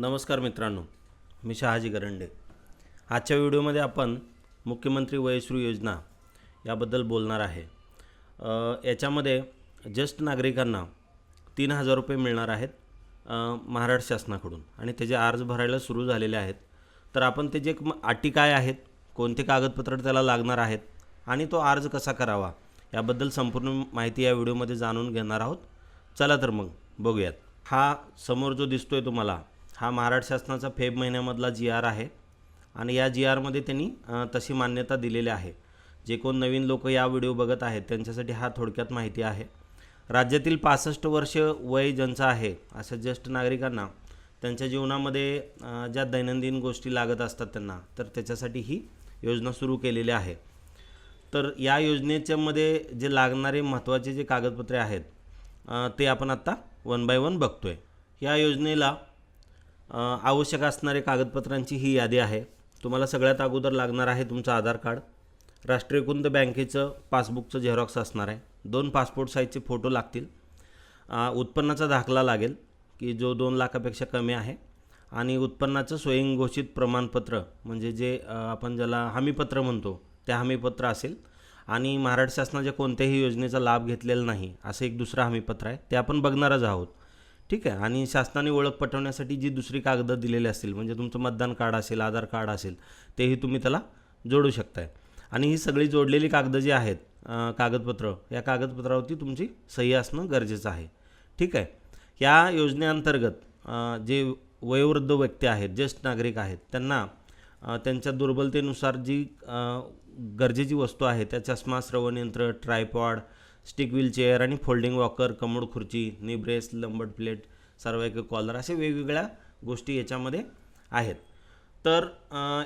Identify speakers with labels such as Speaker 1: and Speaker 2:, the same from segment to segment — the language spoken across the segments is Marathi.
Speaker 1: नमस्कार मित्रांनो मी शहाजी गरंडे. आजच्या व्हिडिओमध्ये आपण मुख्यमंत्री वयश्रू योजना याबद्दल बोलणार आहे. याच्यामध्ये ज्येष्ठ नागरिकांना तीन हजार रुपये मिळणार आहेत महाराष्ट्र शासनाकडून. आणि त्याचे अर्ज भरायला सुरू झालेले आहेत. तर आपण त्याचे एक अटी काय आहेत कोणते कागदपत्र त्याला लागणार आहेत आणि तो अर्ज कसा करावा याबद्दल संपूर्ण माहिती या व्हिडिओमध्ये जाणून घेणार आहोत. चला तर मग बघूयात. हा समोर जो दिसतोय तुम्हाला हा महाराष्ट्र शासनाचा फेब महिन्यामधला जी आर आहे. आणि या जी आरमध्ये त्यांनी तशी मान्यता दिलेली आहे. जे कोण नवीन लोक या व्हिडिओ बघत आहेत त्यांच्यासाठी हा थोडक्यात माहिती आहे. राज्यातील पासष्ट वर्ष वय ज्यांचं आहे अशा ज्येष्ठ नागरिकांना त्यांच्या जीवनामध्ये ज्या दैनंदिन गोष्टी लागत असतात त्यांना तर त्याच्यासाठी ही योजना सुरू केलेली आहे. तर या योजनेच्यामध्ये जे लागणारे महत्त्वाचे जे कागदपत्रे आहेत ते आपण आत्ता वन बाय वन बघतोय. या योजनेला आवश्यक असणारे कागदपत्रांची ही यादी आहे. तुम्हाला सगळ्यात अगोदर लागणार आहे तुमचं आधार कार्ड. राष्ट्रीयकृत बँकेचं पासबुकचं झेरॉक्स असणार आहे. दोन पासपोर्ट साईजचे फोटो लागतील. उत्पन्नाचा दाखला लागेल की जो दोन लाखापेक्षा कमी आहे. आणि उत्पन्नाचं स्वयंघोषित प्रमाणपत्र म्हणजे जे आपण ज्याला हमीपत्र म्हणतो ते हमीपत्र असेल. आणि महाराष्ट्र शासनाच्या कोणत्याही योजनेचा लाभ घेतलेला नाही असं एक दुसरं हमीपत्र आहे. ते आपण बघणारच आहोत. ठीक आहे. आणि शासनाने ओळख पटवण्यासाठी जी दुसरी कागदं दिलेली असतील म्हणजे तुमचं मतदान कार्ड असेल आधार कार्ड असेल तेही तुम्ही त्याला जोडू शकताय. आणि ही सगळी जोडलेली कागदं जी आहेत कागदपत्र या कागदपत्रावरती तुमची सही असणं गरजेचं आहे. ठीक आहे. या योजनेअंतर्गत जे वयोवृद्ध व्यक्ती आहेत ज्येष्ठ नागरिक आहेत त्यांना त्यांच्या दुर्बलतेनुसार जी गरजेची वस्तू आहे त्या चष्मा श्रवणयंत्र ट्रायपॉड स्टिक व्हीलचेअर आणि फोल्डिंग वॉकर कमोड खुर्ची निब्रेस लंबड प्लेट सर्वायक कॉलर अशा वेगवेगळ्या गोष्टी याच्यामध्ये आहेत. तर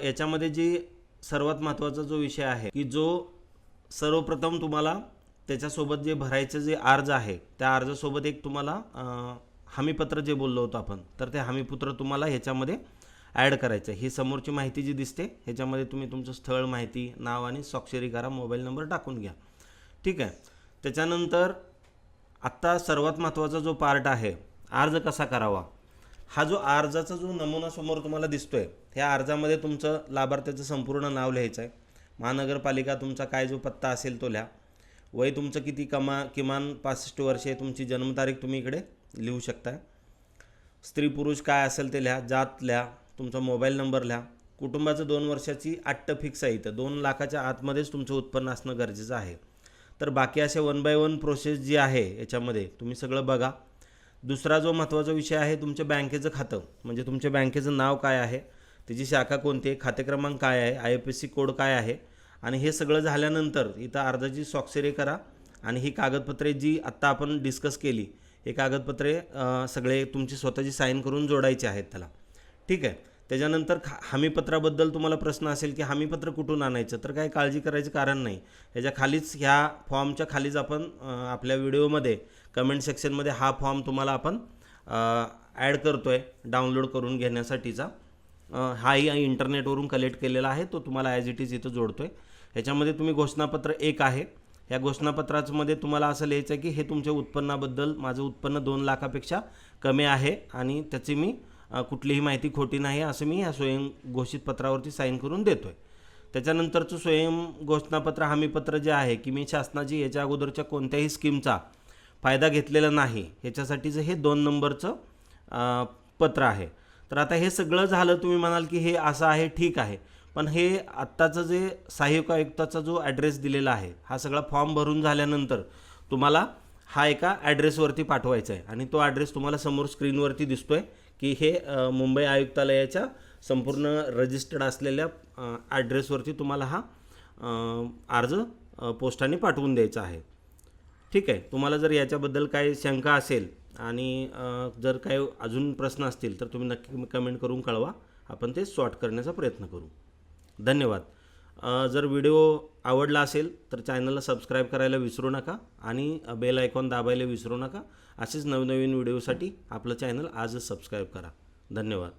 Speaker 1: याच्यामध्ये जी सर्वात महत्त्वाचा जो विषय आहे की जो सर्वप्रथम तुम्हाला त्याच्यासोबत जे भरायचं जे अर्ज आहे त्या अर्जासोबत एक तुम्हाला हमीपत्र जे बोललो होतो आपण तर ते हमीपत्र तुम्हाला ह्याच्यामध्ये ॲड करायचं आहे. ही समोरची माहिती जी दिसते ह्याच्यामध्ये तुम्ही तुमचं स्थळ माहिती नाव आणि स्वाक्षरी करा मोबाईल नंबर टाकून घ्या. ठीक आहे? त्याच्यानंतर आत्ता सर्वात महत्त्वाचा जो पार्ट आहे अर्ज कसा करावा? हा जो अर्जाचा जो नमुना समोर तुम्हाला आहे ह्या अर्जामध्ये तुमचं लाभार्थ्याचं संपूर्ण नाव लिहायचं आहे महानगरपालिका तुमचा काय जो पत्ता असेल तो लिहा. वय तुमचं किती कमा किमान पासष्ट वर्षे तुमची जन्मतारीख तुम्ही इकडे लिहू शकता स्त्री पुरुष काय असेल ते लिहा जात लिहा तुमचा मोबाईल नंबर लिहा. कुटुंबाचं दोन वर्षाची आट्ट फिक्स आहे इथं. दोन लाखाच्या आतमध्येच तुमचं उत्पन्न असणं गरजेचं आहे. तर बाकी असे वन बाय वन प्रोसेस जी आहे याच्यामध्ये तुम्ही सगळं बघा. दुसरा जो महत्त्वाचा विषय आहे तुमच्या बँकेचं खातं. म्हणजे तुमच्या बँकेचं नाव काय आहे? त्याची शाखा कोणती आहे? खाते क्रमांक काय आहे? I F S C code काय आहे? आणि हे सगळं झाल्यानंतर इथं अर्जाची स्वाक्षरी करा. आणि ही कागदपत्रे जी आत्ता आपण डिस्कस केली हे कागदपत्रे सगळे तुमची स्वतःची साईन करून जोडायची आहेत त्याला. ठीक आहे? त्याच्यानंतर खा हमीपत्राबद्दल तुम्हाला प्रश्न असेल की हमीपत्र कुठून आणायचं तर काही काळजी करायचं कारण नाही. ह्याच्या खालीच ह्या फॉर्मच्या खालीच आपण आपल्या व्हिडिओमध्ये कमेंट सेक्शनमध्ये हा फॉर्म तुम्हाला आपण ॲड करतो आहे डाउनलोड करून घेण्यासाठीचा. हाही इंटरनेटवरून कलेक्ट केलेला आहे तो तुम्हाला ॲज इट इज इथं जोडतो आहे ह्याच्यामध्ये तुम्ही घोषणापत्र एक आहे. या घोषणापत्रामध्ये तुम्हाला असं लिहायचं आहे की हे तुमच्या उत्पन्नाबद्दल माझं उत्पन्न दोन लाखापेक्षा कमी आहे आणि त्याची मी कुठलीही माहिती खोटी नाही असं मी या स्वयं घोषित पत्रावरती साईन करून देतो आहे त्याच्यानंतरचं स्वयं घोषणापत्र हमीपत्र जे आहे की मी शासनाची याच्या अगोदरच्या कोणत्याही स्कीमचा फायदा घेतलेला नाही ह्याच्यासाठीचं हे दोन नंबरचं पत्र आहे. तर आता हे सगळं झालं तुम्ही म्हणाल की हे असं आहे ठीक आहे. पण हे आत्ताचं जे सहाय्यक आयुक्ताचा जो ॲड्रेस दिलेला आहे हा सगळा फॉर्म भरून झाल्यानंतर तुम्हाला हा एका ॲड्रेसवरती पाठवायचा आहे आणि तो ॲड्रेस तुम्हाला समोर स्क्रीनवरती दिसतो आहे की हे मुंबई आयुक्तालयाच्या संपूर्ण रजिस्टर्ड असलेल्या ॲड्रेसवरती तुम्हाला हा अर्ज पोस्टाने पाठवून द्यायचा आहे. ठीक आहे? तुम्हाला जर याच्याबद्दल काही शंका असेल आणि जर काही अजून प्रश्न असतील तर तुम्ही नक्की कमेंट करून कळवा. आपण ते सॉर्ट करण्याचा प्रयत्न करू. धन्यवाद. जर व्हिडिओ आवडला असेल तर चॅनलला सबस्क्राईब करायला विसरू नका आणि बेल आयकॉन दाबायला विसरू नका. असेच नवनवीन व्हिडिओसाठी आपलं चॅनल आजच सबस्क्राईब करा. धन्यवाद.